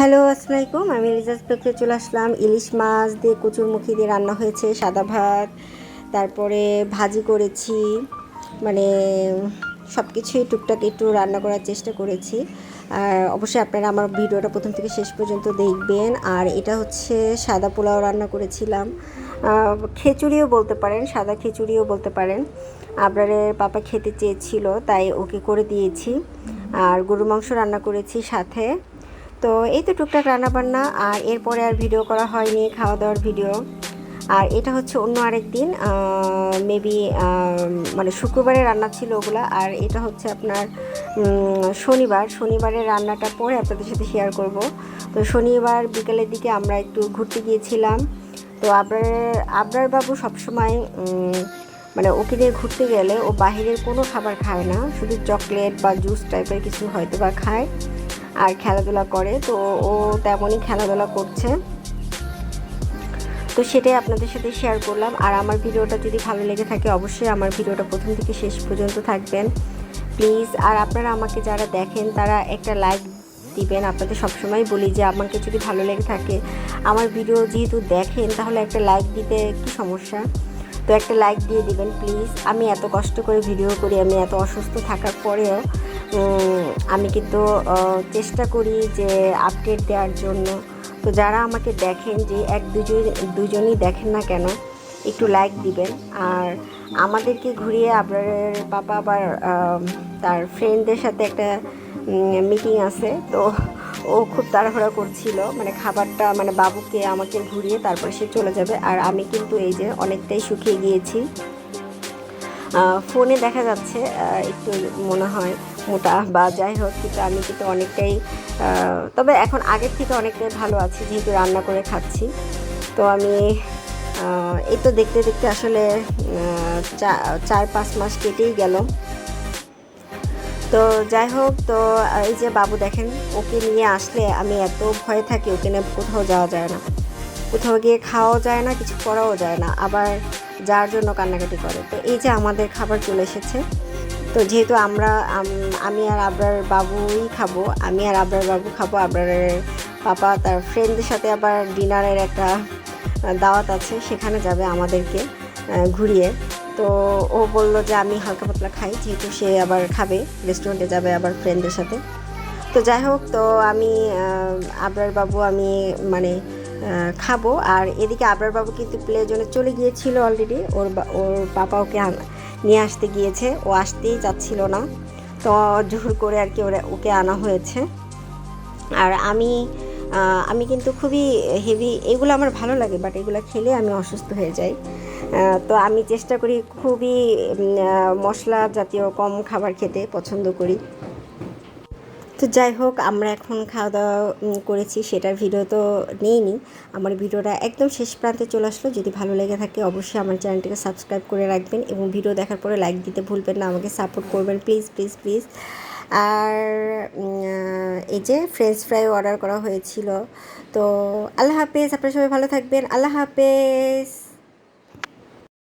Hello আসসালামাইকুম আমি রিজাজ পেতে চলে আসলাম। ইলিশ মাছ দিয়ে কচুরমুখী দিয়ে রান্না হয়েছে, সাদা ভাত, তারপরে ভাজি করেছি মানে সব কিছুই টুকটাক একটু রান্না করার চেষ্টা করেছি। আর অবশ্যই আপনারা আমার ভিডিওটা প্রথম থেকে শেষ পর্যন্ত দেখবেন। আর এটা হচ্ছে সাদা পোলাও রান্না করেছিলাম। খিচুড়িও বলতে পারেন, সাদা খিচুড়িও বলতে পারেন। আবরারের পাপা খেতে চেয়েছিল, তাই ওকে করে দিয়েছি। আর গরু মাংস রান্না করেছি সাথে। তো এই তো টুকটাক রান্না বান্না আর এরপরে আর ভিডিও করা হয়নি খাওয়া দাওয়ার ভিডিও। আর এটা হচ্ছে অন্য আরেক দিন মেবি মানে শুক্রবারে রান্না ছিল ওগুলা, আর এটা হচ্ছে আপনার শনিবার। শনিবারের রান্নাটা পরে আপনাদের সাথে শেয়ার করব। তো শনিবার বিকেলের দিকে আমরা একটু ঘুরতে গিয়েছিলাম। তো আবরার আবরার বাবু সবসময় মানে ওকে নিয়ে ঘুরতে গেলে ও বাহিরের কোনো খাবার খায় না। শুধু চকলেট বা জুস টাইপের কিছু হয়তো বা খায়। আর খেলাধুলা করে, তো ও তেমনই খেলাধুলা করছে। তো সেটাই আপনাদের সাথে শেয়ার করলাম। আর আমার ভিডিওটা যদি ভালো লেগে থাকে, অবশ্যই আমার ভিডিওটা প্রথম থেকে শেষ পর্যন্ত থাকবেন। প্লিজ আর আপনারা আমাকে যারা দেখেন, তারা একটা লাইক দিবেন। আপনাদের সবসময় বলি যে, আমাকে যদি ভালো লেগে থাকে, আমার ভিডিও যেহেতু দেখেন, তাহলে একটা লাইক দিতে কি সমস্যা? তো একটা লাইক দিয়ে দিবেন প্লিজ আমি এত কষ্ট করে ভিডিও করি, আমি এত অসুস্থ থাকার পরেও আমি কিন্তু চেষ্টা করি যে আপডেট দেওয়ার জন্য। তো যারা আমাকে দেখেন যে এক দুজন, দুজনই দেখেন না কেন, একটু লাইক দিবেন। আর আমাদেরকে ঘুরিয়ে আপনার পাপা আবার তার ফ্রেন্ডদের সাথে একটা মিটিং আছে। তো ও খুব তাড়াহুড়া করছিল। মানে খাবারটা মানে বাবুকে আমাকে ঘুরিয়ে তারপরে সে চলে যাবে। আর আমি কিন্তু এই যে অনেকটাই শুকিয়ে গিয়েছি। ফোনে দেখা যাচ্ছে একটু মনে হয় মোটা বা যাই হোক, কিন্তু আমি কিন্তু অনেকটাই তবে এখন আগের থেকে অনেকটাই ভালো আছি, যেহেতু রান্না করে খাচ্ছি। তো আমি এই তো দেখতে দেখতে আসলে চার পাঁচ মাস কেটেই গেল। তো যাই হোক, তো এই যে বাবু দেখেন, ওকে নিয়ে আসলে আমি এত ভয়ে থাকি, ওকে নিয়ে কোথাও যাওয়া যায় না। কোথাও গিয়ে খাওয়াও যায় না, কিছু করাও যায় না। আবার যার জন্য কান্নাকাটি করে। তো এই যে আমাদের খাবার চলে এসেছে। তো যেহেতু আমরা, আমি আর আবরার বাবুই খাব, আমি আর আবরার বাবু খাব, আবরারের পাপা তার ফ্রেন্ডদের সাথে আবার ডিনারের একটা দাওয়াত আছে, সেখানে যাবে আমাদেরকে ঘুরিয়ে। তো ও বলল যে আমি হালকা পাতলা খাই, যেহেতু সে আবার খাবে রেস্টুরেন্টে যাবে আবার ফ্রেন্ডদের সাথে। তো যাই হোক, তো আমি আবরার বাবু, আমি মানে খাব। আর এদিকে আবরার বাবু কিন্তু প্লে জোনে চলে গিয়েছিল অলরেডি ওর ওর পাপা ওকে নিয়ে আসতে গিয়েছে। ও আসতেই চাচ্ছিল না। তো জোর করে আর কি ওরা ওকে আনা হয়েছে। আর আমি আমি কিন্তু খুবই হেভি এগুলো আমার ভালো লাগে বাট এগুলো খেলে আমি অসুস্থ হয়ে যাই। তো আমি চেষ্টা করি খুবই মশলা জাতীয় কম খাবার খেতে পছন্দ করি। তো যাই হোক, আমরা এখন খাওয়া দাওয়া করেছি, সেটার ভিডিও তো নেইনি। আমার ভিডিওটা একদম শেষ প্রান্তে চলে আসলো। যদি ভালো লেগে থাকে, অবশ্যই আমার চ্যানেলটিকে সাবস্ক্রাইব করে রাখবেন এবং ভিডিও দেখার পরে লাইক দিতে ভুলবেন না, আমাকে সাপোর্ট করবেন প্লিজ প্লিজ প্লিজ আর এই যে ফ্রেঞ্চ ফ্রাই অর্ডার করা হয়েছিল, তো আল্লাহ হাফেজ, আপনারা সবাই ভালো থাকবেন। আল্লাহ হাফেজ।